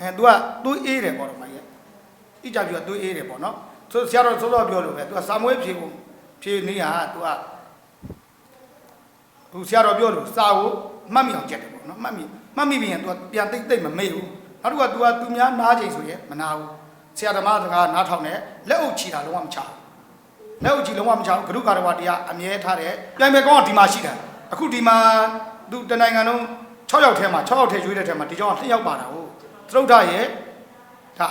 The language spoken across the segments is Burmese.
အဲ तू က तू အေးတယ်ပေါ့တော့မကြီးဣကြပြက तू အေးတယ်ပေါ့နော်ဆိုဆရာတော်ဆိုတော့ပြောလို့ပဲ तू ကစာမွေးဖြေကိုဖြေနေဟာ तू ကသူဆရာတော်ပြောလို့စာကိုမှတ်မိအောင်ကြက်တယ်ပေါ့နော်မှတ်မိမှတ်မိပြီးရင် तू ကပြန်တိတ်တိတ်မမေ့ဘူးနောက်တစ်ခုက तू ကသူများနားချိန်ဆိုရင်မနာဘူးဆရာဓမ္မစကားနားထောင်တယ်လက်အုပ်ချီတာလုံးဝမချဘူး လက်ဥကြီးလုံးဝမချအောင်ဂရုကာရဝတရားအမြဲထားတယ်ပြိုင်မဲ့ကောင်းကဒီမှာရှိတယ်အခုဒီမှာသူတနိုင်ငံလုံး6ယောက်ထဲမှာ6ယောက်ထဲရွေးတဲ့ထဲမှာဒီကြောင်က2ယောက်ပါတာဟုတ် သရုတ်ထရဲ့ဒါ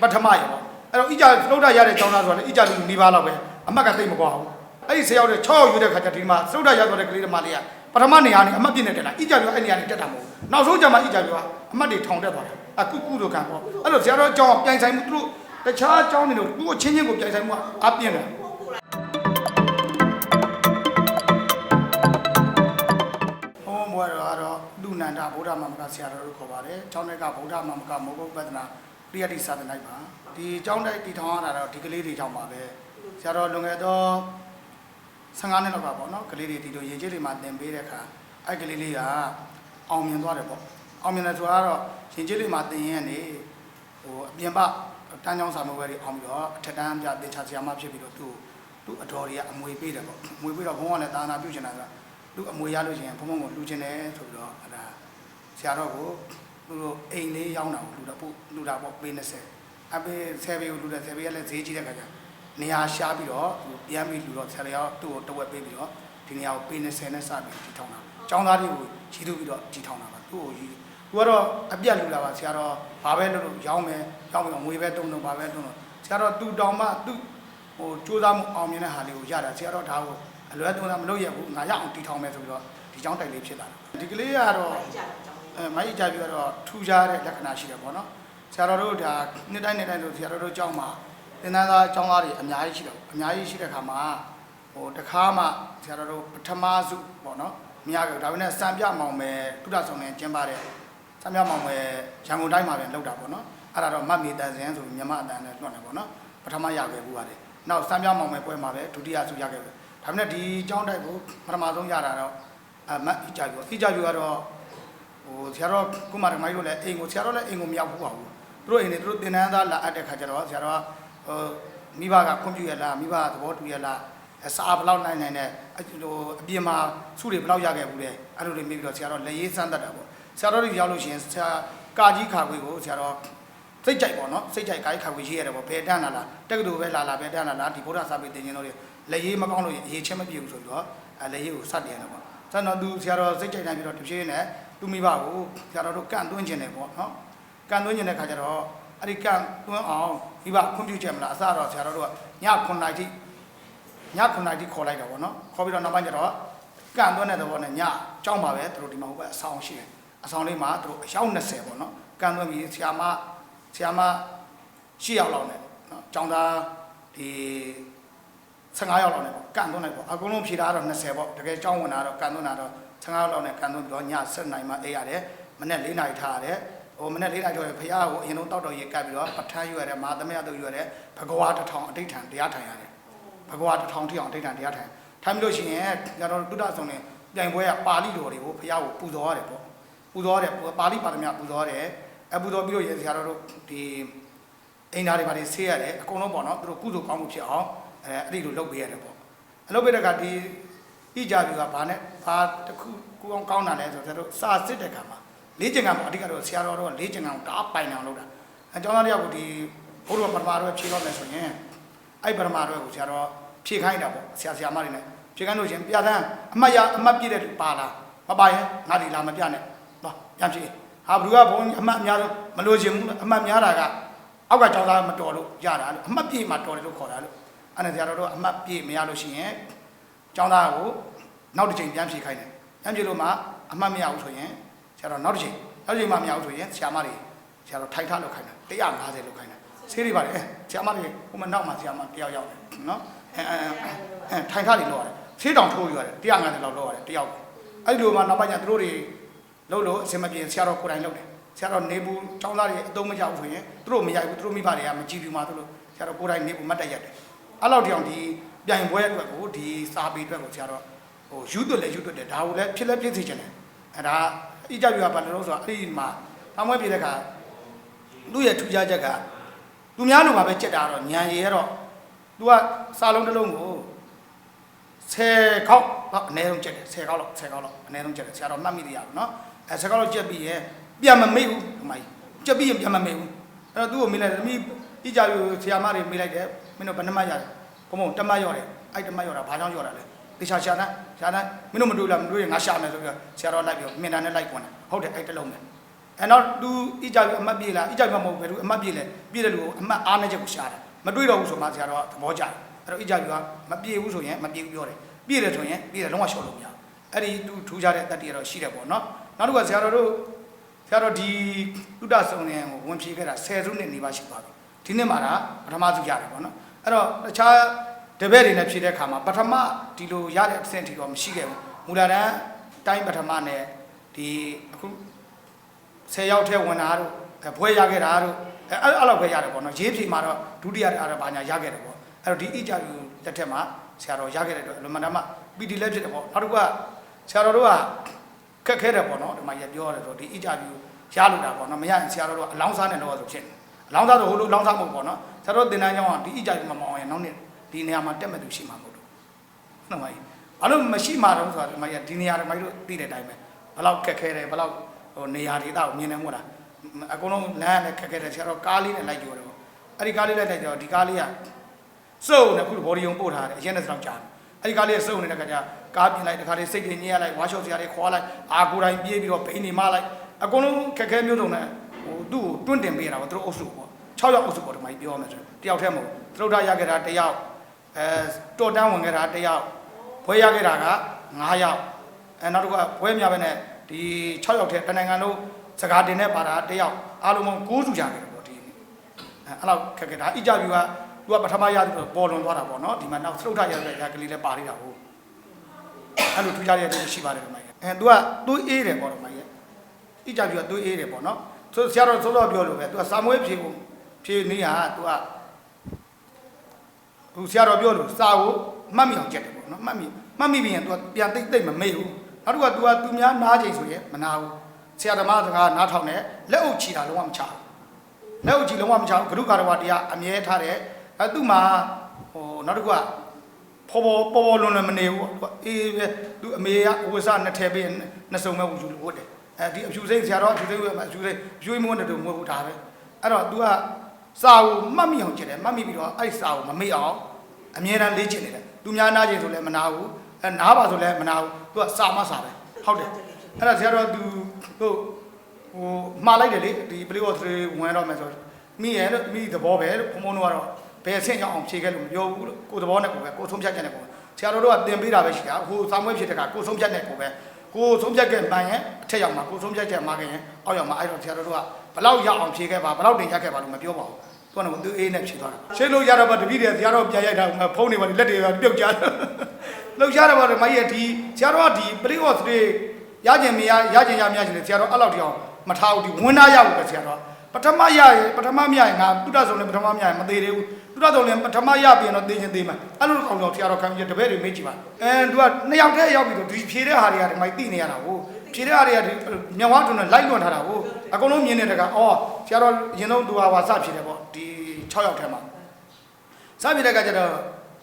ပထမရေပေါ့အဲ့တော့ဣကြသရုတ်ထရတဲ့ကျောင်းသားဆိုတာလေဣကြလူနေပါတော့ပဲအမှတ်ကသိမ့်မကွာဘူးအဲ့ဒီ10ယောက်တဲ့6ယောက်ရွေးတဲ့ခါကျဒီမှာသရုတ်ထရသွားတဲ့ကလေးတမလေးကပထမနေရာနေအမှတ်ပြည့်နေတက်လာဣကြလူအဲ့နေရာနေတက်တာမဟုတ်ဘူးနောက်ဆုံးကျမှဣကြလူကအမှတ်တွေထောင်တက်သွားတယ်အခုကုလိုကံပေါ့အဲ့လိုဆရာတော်ကျောင်းကပြိုင်ဆိုင်မှုသူတို့တခြားကျောင်းတွေလို့သူ့အချင်းချင်းကိုပြိုင်ဆိုင်မှုကအပြင်းတယ် ဗုဒ္ဓမမကဆရာတော်တို့ခေါ်ပါတယ်။ကျောင်းတိုက်ကဗုဒ္ဓမမကမောဂုတ်ပဒနာပရိယတိသာသနိုင်ပါ။ဒီကျောင်းတိုက်တည်ထောင်ရတာတော့ဒီကလေးတွေကြောင့်ပါပဲ။ဆရာတော်လွန်ခဲ့တော့15နှစ်လောက်ကပေါ့နော်ကလေးတွေဒီလိုရေကြီးတွေမှာသင်ပေးတဲ့အခါအဲ့ကလေးလေးကအောင်မြင်သွားတယ်ပေါ့။အောင်မြင်တယ်ဆိုတာကတော့ရေကြီးတွေမှာသင်ရင်းနေဟိုအပြင်ပတန်းချောင်းစာမေးပွဲတွေအောင်ပြီးတော့အထက်တန်းပြသင်္ချာဆရာမဖြစ်ပြီးတော့သူ့သူ့အတော်တွေကအမွေပေးတယ်ပေါ့။အမွေပေးတော့ဘုန်းကလည်းတာနာပြုချင်တာကသူအမွေရလို့ရှိရင်ဘုံဘုံကိုလှူခြင်းတယ်ဆိုပြီးတော့အဲ့ဒါ ဆရာတော်ကိုသူတို့အိမ်လေးရောင်းတာကိုလှူတာပို့လှူတာပေါ့ပေး20အပေး10ပေးကိုလှူတယ်10ပေးကလည်းဈေးကြီးတဲ့ခါကျနေရာရှားပြီးတော့သူပြန်ပြီးလှူတော့ဆရာတော်သူ့ကိုတဝက်ပေးပြီးတော့ဒီနေရာကိုပေး20နဲ့စပြီးကြီးထောင်းတာចောင်းသားတွေကိုကြီးထုတ်ပြီးတော့ကြီးထောင်းတာပါသူ့ကိုကြီးသူကတော့အပြတ်လှူတာပါဆရာတော်ဘာပဲလုပ်လို့ရောင်းမယ်ရောင်းပြီးတော့ငွေပဲတုံးတော့ဘာပဲတုံးတော့ဆရာတော်သူတောင်မှသူ့ဟိုစူးစမ်းမှုအောင်မြင်တဲ့ဟာလေးကိုရတာဆရာတော်ဒါကိုအလွယ်သုံးတာမလုပ်ရဘူးငါရအောင်တီထောင်မယ်ဆိုပြီးတော့ဒီကြောင်းတိုက်လေးဖြစ်လာတယ်ဒီကလေးကတော့အဲ မိုက်ကြပြတော့ထူခြားတဲ့လက္ခဏာရှိတယ်ပေါ့နော်ဆရာတော်တို့ဒါနှစ်တိုင်းနှစ်တိုင်းတို့ဆရာတော်တို့ကြောင်းမှာသင်္သန်းသားကျောင်းသားတွေအများကြီးရှိတယ်အများကြီးရှိတဲ့ခါမှာဟိုတခါမှဆရာတော်တို့ပထမစုပေါ့နော်မရခဲ့ဘူးဒါပေမဲ့စံပြမောင်ပဲတုဒ္ဒဆောင်နဲ့ကျင်းပတဲ့စံပြမောင်ပဲရန်ကုန်တိုင်းမှာပဲလောက်တာပေါ့နော်အဲ့ဒါတော့မတ်မီတန်စင်ဆိုပြီးမြမအတန်နဲ့လွှတ်နေပေါ့နော်ပထမရခဲ့ဘူးပါတယ်နောက်စံပြမောင်ပဲပွဲမှာပဲဒုတိယစုရခဲ့ဘူးဒါပေမဲ့ဒီကျောင်းတိုက်ကိုပထမဆုံးရတာတော့အမတ်အီကြပြအီကြပြကတော့ ဟိုဆရာတော်ကုမာရမိုင်းတို့လည်းအိမ်ကိုဆရာတော်လည်းအိမ်ကိုမရောက်ဘူးပါဘူးသူတို့အိမ်နေသူတို့တင်နန်းသားလာအပ်တဲ့ခါကျတော့ဆရာတော်ကဟိုမိဘကခွင့်ပြုရလားမိဘကသဘောတူရလားအစာဘလောက်နိုင်နိုင်နဲ့ဟိုအပြင်မှာစုတွေဘလောက်ရခဲ့ဘူးလဲအဲ့လိုတွေမိပြီးတော့ဆရာတော်လက်ရေးစမ်းတတ်တာပေါ့ဆရာတော်တွေရောက်လို့ရှိရင်ဆရာကာကြီးခါခွေကိုဆရာတော်စိတ်ကြိုက်ပေါ့နော်စိတ်ကြိုက်ကာကြီးခါခွေရေးရတယ်ပေါ့ဘယ်တန်းလာလားတက္ကသိုလ်ပဲလာလာဘယ်တန်းလာလားဒီဗုဒ္ဓစာပေသင်ခြင်းတို့တွေလက်ရေးမကောင်းလို့ရင်အရေးချင်းမပြေဘူးဆိုပြီးတော့အဲလက်ရေးကိုစတင်ရတယ်ပေါ့။ဆက်တော့သူဆရာတော်စိတ်ကြိုက်တိုင်းပြီးတော့တဖြည်းဖြည်းနဲ့ သူမိဘကိုဆရာတော်တို့ကန့်သွင်းခြင်းတယ်ပေါ့နော်။ကန့်သွင်းခြင်းတဲ့ခါကျတော့အဲ့ဒီကန့်သွင်းအောင်မိဘခွင့်ပြုချက်မလားအစတော့ဆရာတော်တို့ကည9နာရီည9နာရီခေါ်လိုက်တာပေါ့နော်။ခေါ်ပြီးတော့နောက်ပိုင်းကျတော့ကန့်သွင်းတဲ့သဘောနဲ့ညကြောင်းပါပဲသူတို့ဒီမှာဟိုဘက်အဆောင်ရှိတယ်။အဆောင်လေးမှာသူတို့အယောက်20ပေါ့နော်။ကန့်သွင်းပြီးဆရာမဆရာမရှစ်ယောက်လောက်နဲ့နော်။ကျောင်းသားဒီ15ရောက်လောက်နဲ့ပေါ့ကန်သွန်းလိုက်ပေါ့အကုန်လုံးဖြေတာကတော့20ပေါ့တကယ်ကြောင်းဝင်တာတော့ကန်သွန်းတာတော့ 15ရောက်လောက်နဲ့ကန်သွန်းပြီးတော့ည7နိုင်မှအေးရတယ်မနေ့4နိုင်ထားရတယ်ဟိုမနေ့4နိုင်ကျော်ရဖះကိုအရင်ဆုံးတောက်တော်ရေကပ်ပြီးတော့ပဋ္ဌာန်းယူရတယ်မာသမယတို့ယူရတယ်ဘဂဝါတစ်ထောင်အဋိဋ္ဌံတရားထိုင်ရတယ်ဘဂဝါတစ်ထောင်ထိအောင်အဋိဋ္ဌံတရားထိုင်ထိုင်ပြီးလို့ရှိရင်ညတော်တုဒ္ဒဆောင်နဲ့ပြိုင်ပွဲကပါဠိတော်တွေကိုဖះကိုပူဇော်ရတယ်ပေါ့ပူဇော်ရတယ်ပါဠိပါရမပူဇော်ရတယ်အပူဇော်ပြီးတော့ရေဆရာတော်တို့ဒီအိမ်သားတွေပါတွေဆေးရတယ်အကုန်လုံးပေါ့နော်သူတို့ကုသိုလ်ကောင်းမှုဖြစ်အောင်အဲအဲ့ဒီလိုလုပ်ပေးရတယ်ပေါ့အလုပ်ပေးတဲ့ကဒီ ဣကြပြီကဘာနဲ့ဘာတစ်ခုကိုအောင်ကောင်းတာလဲဆိုတော့စာစစ်တဲ့ကမှာလေးကျင်ကမှာအဓိကတော့ဆရာတော်တို့ကလေးကျင်ကကိုတအားပိုင်အောင်လုပ်တာအကြောင်းသားတယောက်ကိုဒီဘုရားပထမတော့ဖြေတော့မယ်ဆိုရင်အဲ့ပထမတော့ကိုဆရာတော်ဖြေခိုင်းတာပေါ့ဆရာဆရာမတွေနဲ့ဖြေခိုင်းလို့ရှင်ပြသန်းအမတ်ရအမတ်ပြည့်တဲ့လူပါလားမပါရင်ငါဒီလာမပြနဲ့တော့ပြန်ဖြေဟာဘလူကဘုန်းအမတ်များတော့မလို့ခြင်းဘူးအမတ်များတာကအောက်ကကြောင်းသားမတော်လို့ရတာလို့အမတ်ပြည့်မှတော်တယ်လို့ခေါ်တာလို့အဲ့ဒါဆရာတော်တို့အမှတ်ပြည့်မရလို့ရှိရင် ကျောင်းသားကိုနောက်တစ်ချိန်ပြန်ဖြေခိုင်းတယ်ပြန်ဖြေလို့မှအမှတ်မရဘူးဆိုရင်ဆရာတော်နောက်တစ်ချိန်နောက်တစ်ချိန်မှမရဘူးဆိုရင်ဆရာမတွေဆရာတော်ထိုက်ထားလောက်ခိုင်းတယ်150လောက်ခိုင်းတယ်ဆေးတွေပါတယ်ဆရာမတွေဟိုမှာနောက်မှဆရာမတယောက်ရောက်တယ်နော်အဲအဲအဲထိုင်ထားတွေလောက်ရတယ်ဆေးတောင်ထိုးယူရတယ်150လောက်လောက်ရတယ်တယောက်အဲ့ဒီလိုမှနောက်ပိုင်းကျသူတို့တွေလုံးလို့အစင်မပြေဆရာတော်ကိုယ်တိုင်လုပ်တယ်ဆရာတော်နေဘူးကျောင်းသားတွေအသုံးမကျဘူးဆိုရင်သူတို့မရိုက်ဘူးသူတို့မိဘတွေကမကြည့်ဘူးမှသူတို့ဆရာတော်ကိုယ်တိုင်နေဘူးမတ်တက်ရတယ်အဲ့လောက်တောင်ဒီ ပြိုင်ပွဲအတွက်ကိုဒီစာပေအတွက်ကိုဆရာတော့ဟိုယူသွတ်လဲယူသွတ်တယ်ဒါကိုလည်းဖြစ်လဲဖြစ်စေချင်တယ်အဲ့ဒါအကြပြကဘာလို့လဲဆိုတော့အဲ့ဒီမှာတောင်းပွဲပြတဲ့ခါ သူ့ရဲ့ထူးခြားချက်ကသူများလိုပါပဲကြက်တာတော့ညံရည်ရတော့ तू ကစာလုံးတစ်လုံးကို10ခေါက်တော့အနည်းဆုံးကြက်တယ်10ခေါက်လောက်10ခေါက်လောက်အနည်းဆုံးကြက်တယ်ဆရာတော်မှတ်မိသေးရဘူးเนาะအဲ10ခေါက်လောက်ကြက်ပြီးရင်ပြန်မမေ့ဘူးဒီမကြီးကြက်ပြီးရင်ပြန်မမေ့ဘူးအဲ့တော့သူ့ကိုမေးလိုက်တယ်သမီးဤကြယူဆရာမတွေမေးလိုက်တယ်မင်းတို့ဘယ်နှမရတယ် ဘုံဘုံတမတ်ရောတယ်အဲ့တမတ်ရောတာဘာကြောင့်ရောတာလဲတေချာရှာနာရှာနာမင်းတို့မတွေ့လားမတွေ့ရင်ငါရှာမယ်ဆိုပြီးတော့ဆရာတော်လိုက်ပြီးမြင်တာနဲ့လိုက်ပွန်တယ်ဟုတ်တယ်အဲ့တစ်လုံးပဲအဲ့တော့ तू ဤကြယူအမှတ်ပြေလားဤကြယူမဟုတ်ဘူးဘယ်သူအမှတ်ပြေလဲပြေတဲ့လူကိုအမှတ်အားနဲ့ချက်ကိုရှာတာမတွေ့တော့ဘူးဆိုမှဆရာတော်ကသဘောကျတယ်အဲ့တော့ဤကြယူကမပြေဘူးဆိုရင်မပြေဘူးပြောတယ်ပြေတယ်ဆိုရင်ပြေတယ်လုံးဝရှော့လို့မရဘူးအဲ့ဒီ तू ထူးခြားတဲ့အတ္တိကတော့ရှိတယ်ပေါ့နော်နောက်တစ်ခုကဆရာတော်တို့ဆရာတော်ဒီဥဒ္ဒဆုံနေကိုဝင်ဖြေခဲ့တာ10စုနှစ်နေပါရှိပါပြီဒီနှစ်မှာဒါပထမစုရတယ်ပေါ့နော် အဲ့တော့တခြားတပည့်တွေနဲ့ဖြေတဲ့အခါမှာပထမဒီလိုရတဲ့အဆင့်ထိတော့မရှိခဲ့ဘူးမူလာတန်းတိုင်းပထမနဲ့ဒီအခု10ယောက်ထဲဝင်တာတို့အဲဘွဲရခဲ့တာတို့အဲအဲ့အဲ့လောက်ပဲရတယ်ပေါ့နော်ရေးဖြေမှာတော့ဒုတိယအားတော့ဘာညာရခဲ့တယ်ပေါ့အဲ့တော့ဒီအကြယူလက်ထက်မှာဆရာတော်ရခဲ့တဲ့အတွက်လွန်မနာမပီတီလည်းဖြစ်တယ်ပေါ့နောက်တစ်ခုကဆရာတော်တို့ကခက်ခဲတယ်ပေါ့နော်ဒီမှာရပြောရတယ်ဆိုဒီအကြယူရလို့တာပေါ့နော်မရရင်ဆရာတော်တို့ကအလောင်းစားနဲ့တော့ဆိုဖြစ်တယ်အလောင်းစားဆိုဟိုလိုအလောင်းစားမဟုတ်ပေါ့နော် ဆရာတော်တင်တန်းကျောင်းကဒီအကြယူမမအောင်ရင်နောက်နေ့ဒီနေရာမှာတက်မဲ့သူရှိမှာမဟုတ်ဘူးဟုတ်ပါပြီဘာလို့မရှိမှာတော့ဆိုတာဒီမှာရဒီနေရာတွေမှာတို့သိတဲ့အတိုင်းပဲဘယ်လောက်ခက်ခဲတယ်ဘယ်လောက်ဟိုနေရာဒေသကိုမြင်နေမို့လားအကုန်လုံးလမ်းနဲ့ခက်ခဲတယ်ဆရာတော်ကားလေးနဲ့လိုက်ကြောတယ်ပေါ့အဲ့ဒီကားလေးလိုက်လိုက်ကြောဒီကားလေးကစုပ်နေခုဘော်ဒီယုံပို့ထားတယ်အရင်နဲ့စတော့ကြာတယ်အဲ့ဒီကားလေးကစုပ်နေတဲ့ခါကျကားပြင်လိုက်တခါလေးစိတ်တွေညစ်ရလိုက်ဝါရှော့စရာတွေခွာလိုက်အာကိုယ်တိုင်ပြေးပြီးတော့ဘိန်းနေမလိုက်အကုန်လုံးခက်ခဲမျိုးစုံနဲ့ဟိုသူ့ကိုတွန့်တင်ပေးရတာပေါ့သူတို့အုပ်စုပေါ့ 6ယောက်အုပ်စုပေါ့ဒီမှာပြောရမယ်ဆိုတယောက်တည်းမဟုတ်ဘူးသရုတ်ထရခဲ့တာတယောက်အဲတော်တန်းဝင်ခဲ့တာတယောက်ဘွဲရခဲ့တာက9ယောက်အဲနောက်တစ်ခုကဘွဲမြပဲနဲ့ဒီ6ယောက်ထဲတနိုင်ငံလုံးစကားတင်နဲ့ပါတာတယောက်အားလုံးပေါင်း9စုကြခဲ့တယ်ပေါ့ဒီအဲအဲ့လောက်ခက်ခဲတာအကြပြူကသူကပထမရပြီးတော့ပေါ်လွန်သွားတာပေါ့နော်ဒီမှာနောက်သရုတ်ထရခဲ့တဲ့ရကလေးလည်းပါနေတာဟုတ်အဲ့လိုထူးခြားတဲ့လူရှိပါတယ်ဒီမှာအဲ तू ကသူ့အေးတယ်ပေါ့ဒီမှာရဲ့အကြပြူကသူ့အေးတယ်ပေါ့နော်ဆိုဆရာတော်ဆိုတော့ပြောလို့ပဲ तू ကစာမွေးဖြေကို ဖြေနေဟာ तू က သူဆရာတော်ပြောလို့စာကိုမှတ်မိအောင်ကြက်တယ်ပေါ့နော်မှတ်မိမှတ်မိပြီးရင် तू ပြန်တိတ်တိတ်မမေ့ဘူးနောက်တစ်ခုက तू ကသူများနားချိန်ဆိုရင်မနာဘူးဆရာဓမ္မစကားနားထောင်တယ်လက်အုပ်ချီတာလုံးဝမချဘူးလက်အုပ်ချီလုံးဝမချဘူးဂရုကာရဝတရားအမြဲထားတယ်အဲသူ့မှာဟိုနောက်တစ်ခုကဖော်ပေါ်ပေါ်ပေါ်လွန်လွန်မနေဘူး तू အေးပဲ तू အမေကဝိစနှစ်ထဲပြီးနှစ်စုံမဲ့ဝူယူလို့ဟုတ်တယ်အဲဒီအဖြူစိမ့်ဆရာတော်အဖြူစိမ့်ကအဖြူစိမ့်ရွှေမွန်းတဲ့တူမဟုတ်ဘူးဒါပဲအဲ့တော့ तू က စာကိုမှတ်မိအောင်ကြက်တယ်မှတ်မိပြီးတော့အဲ့စာကိုမမေ့အောင်အမြဲတမ်းလေ့ကျင့်နေတယ်သူများနားကျင်ဆိုလည်းမနာဘူးအဲနားပါဆိုလည်းမနာဘူးသူကစာမစာပဲဟုတ်တယ်အဲ့ဒါဆရာတော်သူတို့ဟိုမှားလိုက်တယ်လေဒီပလီအော်3ဝင်တော့မယ်ဆိုမိရဲ့လို့မိသဘောပဲလို့ဘုံဘုံတို့ကတော့ဘယ်အဆင့်ရောက်အောင်ဖြေခဲ့လို့မပြောဘူးလို့ကိုယ်သဘောနဲ့ကိုယ်ပဲကိုယ်ဆုံးဖြတ်ချက်နဲ့ကိုယ်ပဲဆရာတော်တို့ကသင်ပေးတာပဲရှိတာဟိုစာမွေးဖြစ်တဲ့ကကိုယ်ဆုံးဖြတ်နဲ့ကိုယ်ပဲ ကိုယ်ဆုံးဖြတ်ခဲ့မှန်ရင်အထက်ရောက်မှာကိုယ်ဆုံးဖြတ်ချက်မှာခဲ့ရင်အောက်ရောက်မှာအဲ့တော့ဆရာတော်တို့ကဘလောက်ရောက်အောင်ဖြေခဲ့ပါဘလောက်တင်ရခဲ့ပါလို့မပြောပါဘူးသူကတော့သူအေးနဲ့ဖြေသွားတာရှင်းလို့ရတော့ဗတပည့်တွေဆရာတော်ပြန်ရိုက်တာဖုန်းတွေပါလက်တွေပါပြုတ်ကြတယ်လှုပ်ရှားတယ်ပါတော့မကြီးဒီဆရာတော်ကဒီပရိအော့စတေးရကျင်မရရကျင်ရမရကျင်ဆရာတော်အဲ့လောက်တောင်မထားဘူးဒီဝင်သားရဘူးပဲဆရာတော်ပ ထမရရင်ပထမမရရင်ငါတုဒ္ဒဆုံးလည်းပထမမရရင်မသေးသေးဘူးတုဒ္ဒဆုံးလည်းပထမရပြင်တော့သိချင်းသိမှာအဲ့လိုကောင်ကောင်ဆရာတော်ခံပြီးတပည့်တွေမေးကြည့်ပါအဲသူကနှစ်ယောက်တည်းရောက်ပြီးတော့ဒီဖြေတဲ့ဟာတွေကဒီမိုက်သိနေရတာကိုဖြေတဲ့ဟာတွေကဒီမြောင်ဝါတွန်းနဲ့လိုက်လွန်ထားတာကိုအကုန်လုံးမြင်နေတဲ့ကအော်ဆရာတော်ရင်တော့သူဟာပါစဖြေတယ်ပေါ့ဒီ6ယောက်ထဲမှာစဖြေတဲ့ကကျတော့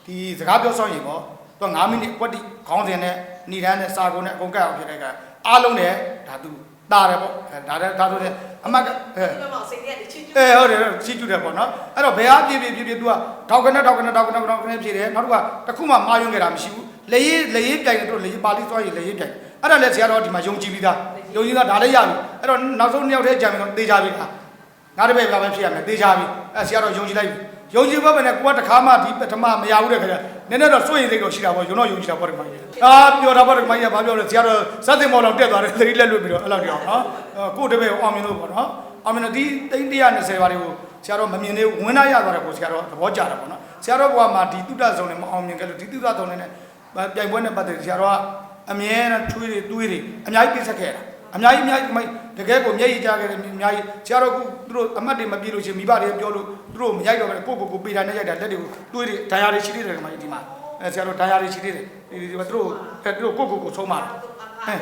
ဒီစကားပြောဆောင်ရင်ပေါ့သူက9မိနစ်ကွက်တိခေါင်းစဉ်နဲ့ဏိဒန်းနဲ့စာကုန်နဲ့အကုန်ကတ်အောင်ဖြစ်တဲ့ကအားလုံးနဲ့ဒါသူ တာတယ်ပေါ့အဲဒါလည်းဒါဆိုတဲ့အမတ်ကအဲဒီမှာစိတ်ထဲချစ်ချူအဲဟုတ်တယ်ချီးကျူးတယ်ပေါ့နော်အဲ့တော့ဘယ်အားပြည့်ပြည့်ပြည့်ပြည့် तू ကထောက်ကနေထောက်ကနေထောက်ကနေထောက်ကနေဖြည့်တယ်နောက်တစ်ခုကတစ်ခုမှမာယွန်းခဲ့တာမရှိဘူးလေရေးလေရေးပြိုင်တယ်တို့လေရေးပါဠိသွားရေးလေရေးပြိုင်အဲ့ဒါလည်းဆရာတော်ဒီမှာယုံကြည်ပြီးသားယုံကြည်သားဒါလည်းရပြီအဲ့တော့နောက်ဆုံးနှစ်ယောက်တည်းကြံပြီးတော့သေချာပြီလား ငါတပည့်ပြပဲဖြစ်ရမယ်သေချာပြီအဲဆရာတော်ယုံကြည်လိုက်ပြီယုံကြည်ဘက်ပဲနဲ့ကိုကတခါမှဒီပထမမရဘူးတဲ့ခါကျနည်းနည်းတော့စိုးရိမ်စိတ်တော့ရှိတာပေါ့ယုံတော့ယုံကြည်တာပေါ့ဒီမှာကြီးအာပြောတာပေါ့ဒီမှာကြီးဘာပြောလဲဆရာတော်စသင်မော်တော်တက်သွားတယ်သတိလက်လွတ်ပြီးတော့အဲ့လောက်ကြောင်နော်ကိုတပည့်ကိုအောင်မြင်လို့ပေါ့နော်အောင်မြင်တော့ဒီတိန်း120ပါးတွေကိုဆရာတော်မမြင်သေးဘူးဝင်လာရသွားတယ်ကိုဆရာတော်သဘောကျတာပေါ့နော်ဆရာတော်ဘုရားမှာဒီတုဒ္ဒဇုံနဲ့မအောင်မြင်ခဲ့လို့ဒီတုဒ္ဒဇုံနဲ့ပြိုင်ပွဲနဲ့ပတ်သက်ဆရာတော်ကအမြဲတမ်းထွေးတွေတွေးတွေအများကြီးပြစ်ဆက်ခဲ့တာ အများကြီးအများကြီးမိုက်တကယ်ကိုမျက်ရည်ကျခဲ့တယ်အများကြီးဆရာတော်ကသူတို့အမတ်တွေမပြေလို့ချင်းမိဘတွေပြောလို့သူတို့မရိုက်တော့ပဲကိုကိုကိုပေတာနဲ့ရိုက်တာလက်တွေကိုတွေးတွေဒဏ်ရာတွေရှိသေးတယ်ဒီမှာဒီမှာအဲဆရာတော်ဒဏ်ရာတွေရှိသေးတယ်ဒီဒီသူတို့အဲသူတို့ကိုကိုကိုဆုံးပါလားအဲ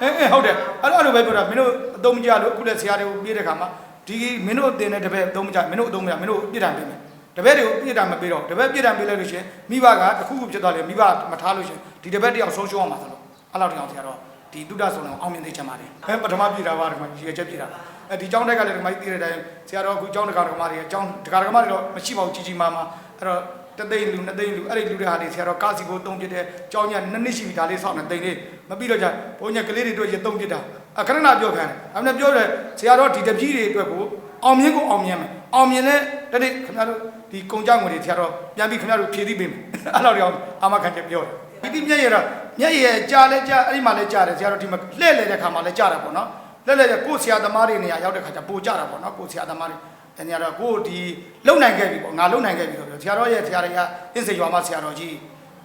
အဲဟုတ်တယ်အဲ့လိုပဲပြောတာမင်းတို့အသုံးမကျလို့အခုလည်းဆရာတွေကိုပြေးတဲ့ခါမှာဒီဒီမင်းတို့တင်တဲ့တပည့်သုံးမကြမင်းတို့အသုံးမရမင်းတို့ပြစ်ဒဏ်ပေးမယ်တပည့်တွေကိုပြစ်ဒဏ်မပေးတော့တပည့်ပြစ်ဒဏ်ပေးလိုက်လို့ရှရင်မိဘကတစ်ခုခုဖြစ်သွားတယ်မိဘမထားလို့ရှရင်ဒီတပည့်တယောက်ဆုံးရှုံးအောင်ပါသလိုအဲ့လောက်တောင်ဆရာတော် ဒီတုဒ္ဒဆုံးလုံးအောင်မြင်သိချင်ပါတယ်အဲပထမပြည်တာပါဒီမှာရေချက်ပြည်တာအဲဒီကျောင်းတိုက်ကလည်းဒီမှာသိတဲ့အတိုင်းဆရာတော်အခုကျောင်းတကာဒကမတွေကျောင်းတကာဒကမတွေတော့မရှိပါဘူးကြီးကြီးမားမားအဲ့တော့တသိန်းလူနှစ်သိန်းလူအဲ့ဒီလူတွေဟာလေဆရာတော်ကားစီကိုတုံးပြတဲ့ကျောင်းညနှစ်နှစ်ရှိပြီဒါလေးဆောက်နေသိန်းလေးမပြီးတော့ကြဘုန်းကြီးကလေးတွေတွေ့ရတုံးပြတာအခရဏပြောခံတယ်အဲ့ဒါပြောတယ်ဆရာတော်ဒီတပည့်တွေအတွက်ကိုအောင်မြင်ကိုအောင်မြင်မယ်အောင်မြင်တဲ့တနေ့ခင်ဗျားတို့ဒီကုံကြောင်းငွေတွေဆရာတော်ပြန်ပြီးခင်ဗျားတို့ဖြည့်သိပေးမယ်အဲ့လောက်တော့အာမခံချက်ပြောတယ်ဒီတိမျက်ရတော့ မျက်ရည်ကြာလဲကြာအဲ့ဒီမှာလဲကြာတယ်ဆရာတော်ဒီမှာလှည့်လေတဲ့ခါမှာလဲကြာတာပေါ့နော်လှည့်လေတဲ့ကိုဆရာသမားတွေနေရာရောက်တဲ့ခါကျပိုကြာတာပေါ့နော်ကိုဆရာသမားတွေတနေရာတော့ကိုဒီလုံနိုင်ခဲ့ပြီပေါ့ငါလုံနိုင်ခဲ့ပြီဆိုတော့ဆရာတော်ရဲ့ဆရာတွေကအင်းစေရွာမှာဆရာတော်ကြီး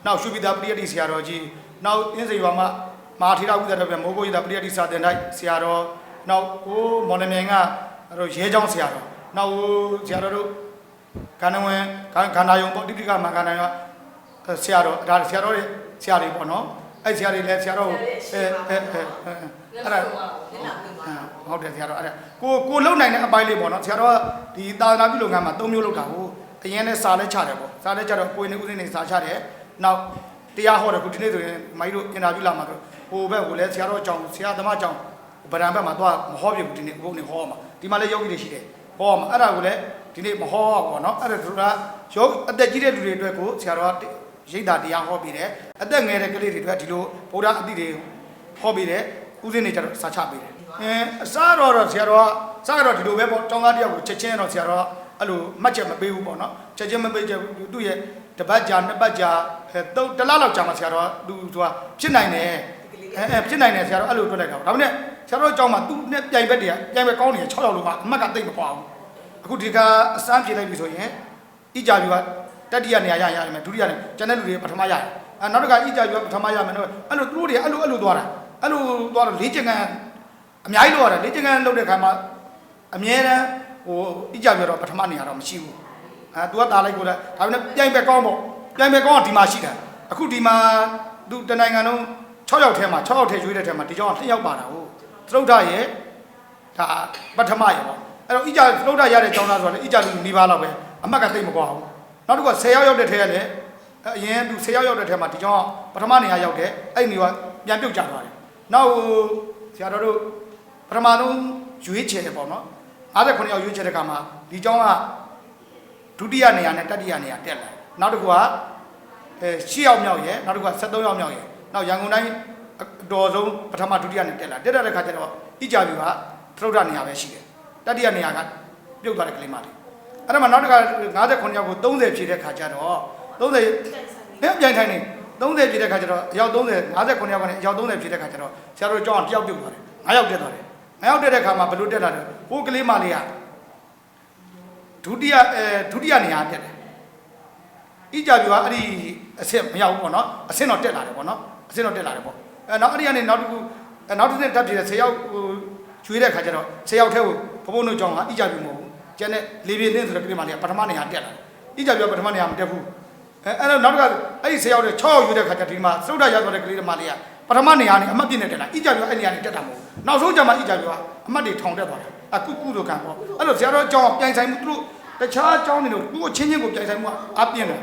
နောက်ရှုပိတာပရိယတိဆရာတော်ကြီးနောက်အင်းစေရွာမှာမဟာထေရဝိသတော်ပြမိုးကိုရတာပရိယတိစာသင်တိုက်ဆရာတော်နောက်ဟိုမော်လမြိုင်ကတို့ရဲချောင်းဆရာတော်နောက်ဟိုဆရာတော်တို့ကန္နဝင်ကန္နာယုံပေါ့တိပိကမဟာကန္နာယုံဆရာတော်ဒါဆရာတော်တွေဆရာတွေပေါ့နော် အဲ့ဆရာတွေလည်းဆရာတော်ကိုအဲအဲအဲအဲ့ဒါဟုတ်တယ်ဆရာတော်အဲ့ဒါကိုကိုလုံနိုင်တဲ့အပိုင်းလေးပေါ့နော်ဆရာတော်ကဒီသာသနာပြုလုပ်ငန်းမှာ၃မျိုးလုပ်တာကိုအရင်နဲ့စာလဲချတယ်ပေါ့စာလဲချတော့ကိုယ်နေဦးစင်းနေစာချတယ်နောက်တရားဟောတယ်ခုဒီနေ့ဆိုရင်မိုင်းတို့အင်တာဗျူးလာမှာဆိုဟိုဘက်ကိုလည်းဆရာတော်ကြောင့်ဆရာသမားကြောင့်ဗရန်ဘက်မှာသွားမဟောပြဘူးဒီနေ့ဘုန်းနေဟောမှာဒီမှာလည်းယောဂီတွေရှိတယ်ဟောမှာအဲ့ဒါကိုလည်းဒီနေ့မဟောပေါ့နော်အဲ့ဒါတို့ကယောအသက်ကြီးတဲ့လူတွေအတွက်ကိုဆရာတော်ကရိတ်တာတရားဟောပြီးတယ် အသက်ငယ်တဲ့ကလေးတွေအတွက်ဒီလိုဗုဒ္ဓအသည့်တွေဟောပြီးတယ်ဦးစင်းနေကြတော့စာချပေးတယ်အဲအစားတော့တော့ဆရာတော်ကစားတော့ဒီလိုပဲပေါ့တောင်းကားတယောက်ကိုချက်ချင်းတော့ဆရာတော်ကအဲ့လိုမှတ်ချက်မပေးဘူးပေါ့နော်ချက်ချင်းမပေးချက်ဘူးသူ့ရဲ့တပတ်ကြာနှစ်ပတ်ကြာအဲတော့တစ်လလောက်ကြာမှဆရာတော်ကသူသူကဖြစ်နိုင်တယ်အဲအဲဖြစ်နိုင်တယ်ဆရာတော်အဲ့လိုတွက်လိုက်တာပေါ့ဒါပေမဲ့ဆရာတော်အကြောင်းမှာသူ့နဲ့ပြိုင်ဘက်တည်းပြိုင်ဘက်ကောင်းနေ6ယောက်လုံးကအမှတ်ကတိတ်မကွာဘူးအခုဒီကအစမ်းပြေးလိုက်ပြီဆိုရင်ဣကြပြီကတတိယနေရာရရရမယ်ဒုတိယနေကျန်တဲ့လူတွေပထမရတယ် အဲနောက်တစ်ခါဣကြပြီကပထမရမယ်တော့အဲ့လိုသူတို့တွေအဲ့လိုအဲ့လိုသွားတာအဲ့လိုသွားတော့လေးချင်ကန်အများကြီးလောက်ရတယ်လေ့ကျင့်ခန်းလုပ်တဲ့ခါမှာအမြဲတမ်းဟိုအကြပြောတော့ပထမနေရာတော့မရှိဘူးအဲ तू ကတားလိုက်ကိုလည်းဒါပေမဲ့ပြိုင်ပဲကောင်းပေါ့ပြိုင်ပဲကောင်းကဒီမှာရှိတယ်အခုဒီမှာသူတနိုင်ငံလုံး6ယောက်ထဲမှာ6ယောက်ထဲရွေးတဲ့ထဲမှာဒီကြောင်က2ယောက်ပါတာဟုတ်သရုတ်ထရဲ့ဒါပထမရေပေါ့အဲ့တော့အကြသရုတ်ထရတဲ့ကျောင်းသားဆိုတော့လေအကြလူနေပါတော့ပဲအမှတ်ကတိတ်မကွာဘူးနောက်တစ်ခုက10ယောက်ရောက်တဲ့ထဲကလည်း အရင်သူ10ယောက်ရောက်တဲ့ထဲမှာဒီကြောင်ကပထမနေရာရောက်တယ်အဲ့ဒီနေရာပြန်ပြုတ်ကျသွားတယ်နောက်ဆရာတော်တို့ပထမဆုံးရွေးချယ်တယ်ပေါ့နော်59ယောက်ရွေးချယ်တဲ့ကမှာဒီကျောင်းကဒုတိယနေရာနဲ့တတိယနေရာတက်လာတယ်နောက်တစ်ခုကအဲ10ယောက်မြောက်ရယ်နောက်တစ်ခုက73ယောက်မြောက်ရယ်နောက်ရန်ကုန်တိုင်းအတော်ဆုံးပထမဒုတိယနဲ့တက်လာတက်လာတဲ့ခါကျတော့ဣကြပြီကသရုတ်ထနေရာပဲရှိတယ်တတိယနေရာကပြုတ်သွားတဲ့ကလေးမလေးအဲ့ဒါမှနောက်တစ်ခါ59ယောက်ကို30ဖြည့်တဲ့ခါကျတော့ 30ဟဲ့ပြန်ထိုင်နေ30ဖြည့်တဲ့ခါကျတော့အယောက်30 59ယောက်ကနေအယောက်30ဖြည့်တဲ့ခါကျတော့ဆရာတို့ကျောင်းကတယောက်ပြုတ်သွားတယ်9ယောက်တက်သွားတယ်9ယောက်တက်တဲ့ခါမှာဘယ်လိုတက်လာလဲဟိုကလေးမလေးကဒုတိယအဲဒုတိယနေရာတက်တယ်ဣကြပြီကအဲ့ဒီအဆင့်မရောက်ဘူးပေါ့နော်အဆင့်တော့တက်လာတယ်ပေါ့နော်အဆင့်တော့တက်လာတယ်ပေါ့အဲနောက်အဲ့ဒီကနေနောက်တစ်ခုအဲနောက်တစ်ဆင့်တက်ပြေ10ယောက်ဟိုကျွေးတဲ့ခါကျတော့10ယောက်ထဲကိုဘဘုံတို့ကျောင်းကဣကြပြီမဟုတ်ဘူးကျန်တဲ့လေပြင်းတင်းဆိုတဲ့ကလေးမလေးကပထမနေရာတက်လာတယ်ဣကြပြီကပထမနေရာမတက်ဘူး အဲအဲ့တော့နောက်တစ်ခါအဲ့ဒီ10ယောက်ထဲ6ယောက်ရွေးတဲ့ခါကျဒီမှာသုဒ္ဓရောက်သွားတဲ့ကလေးမလေးကပထမနေရာနေအမှတ်ပြည့်နေတက်လာဣကြပြီကအဲ့နေရာနေတက်တာမဟုတ်ဘူးနောက်ဆုံးကျမှဣကြပြီကအမှတ်တွေထောင်တက်သွားတယ်အခုကုသိုလ်ကံပေါ့အဲ့လိုဆရာတော်ကျောင်းကပြိုင်ဆိုင်မှုသူတို့တခြားကျောင်းတွေတို့သူ့ကိုချင်းချင်းကိုပြိုင်ဆိုင်မှုကအပြင်းတယ်